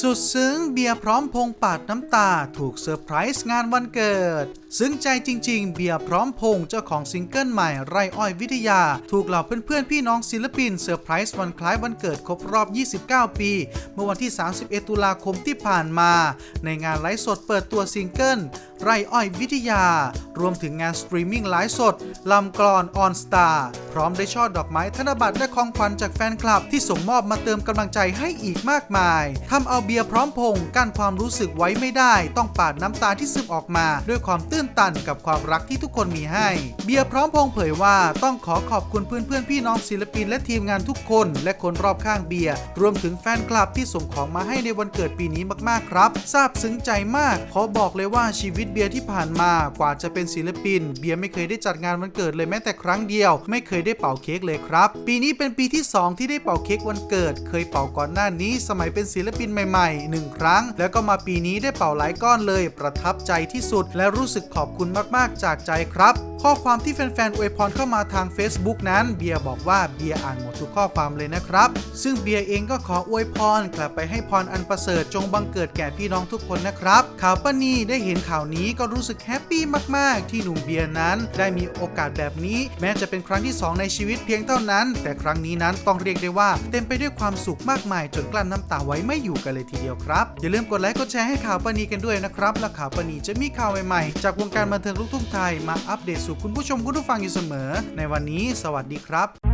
สุดซึ้งเบียร์พร้อมพงปาดน้ำตาถูกเซอร์ไพรส์งานวันเกิดซึ้งใจจริง ๆ เบียร์พร้อมพงษ์เจ้าของซิงเกิลใหม่ไรอ้อยวิทยา ถูกเหล่าเพื่อนๆ พี่น้องศิลปินเซอร์ไพรส์วันคล้ายวันเกิดครบรอบ 29 ปี เมื่อวันที่ 31 ตุลาคมที่ผ่านมา ในงานไลฟ์สดเปิดตัวซิงเกิลไรอ้อยวิทยา รวมถึงงานสตรีมมิ่งไลฟ์สด ลำกลอนออนสตาร์พร้อมได้ช่อดอกไม้ธนบัตรและของขวัญจากแฟนคลับที่ส่งมอบมาเติมกำลังใจให้อีกมากมายทำเอาเบียร์พร้อมพงษ์กั้นความรู้สึกไว้ไม่ได้ ต้องปาดน้ำตาที่ซึมออกมาด้วยความตื้นตันกับความรักที่ทุกคนมีให้ เบียร์พร้อมพงเผยว่าต้องขอขอบคุณเพื่อนๆพี่น้องศิลปินและทีมงานทุกคน และคนรอบข้างเบียร์รวมถึงแฟนคลับที่ส่งของมาให้ในวันเกิดปีนี้มากๆครับซาบซึ้งใจมาก ขอบอกเลยว่าชีวิตเบียร์ที่ผ่านมากว่าจะเป็นศิลปิน เบียร์ไม่เคยได้จัดงานวันเกิดเลยแม้แต่ครั้งเดียว ไม่เคยได้เป่าเค้กเลยครับ ปีนี้เป็นปีที่ 2 ที่ได้เป่าเค้กวันเกิด เคยเป่าก่อนหน้านี้ สมัยเป็นศิลปินใหม่ๆหนึ่งครั้ง แล้วก็มาปีนี้ได้เป่าหลายก้อนเลย ประทับใจที่สุดและรู้สึกขอบคุณมากๆจากใจครับ ข้อความที่แฟนๆอวยพรเข้ามาทาง Facebook นั้น เบียร์บอกว่าเบียร์อ่านหมดทุกข้อความเลยนะครับ ซึ่งเบียร์เองก็ขออวยพรกลับไปให้พรอันประเสริฐจงบังเกิดแก่พี่น้องทุกคนนะครับ ข่าวป้านีได้เห็นข่าวนี้ก็รู้สึกแฮปปี้มากๆ ที่หนุ่มเบียร์นั้น ได้มีโอกาสแบบนี้ แม้จะเป็นครั้งที่ 2 ในชีวิตเพียงเท่านั้น แต่ครั้งนี้นั้นต้องเรียกได้ว่าเต็มไปด้วยความสุขมากมายจนกลั้นน้ำตาไว้ไม่อยู่กันเลยทีเดียวครับอย่าลืมกดไลค์กดแชร์ให้ข่าวป้านีกันด้วยนะครับและข่าวป้านีจะมีข่าวใหม่ๆจากวงการบันเทิงลูกทุ่งไทยมาอัปเดตสู่คุณผู้ชมคุณผู้ฟังอยู่เสมอ ในวันนี้ สวัสดีครับ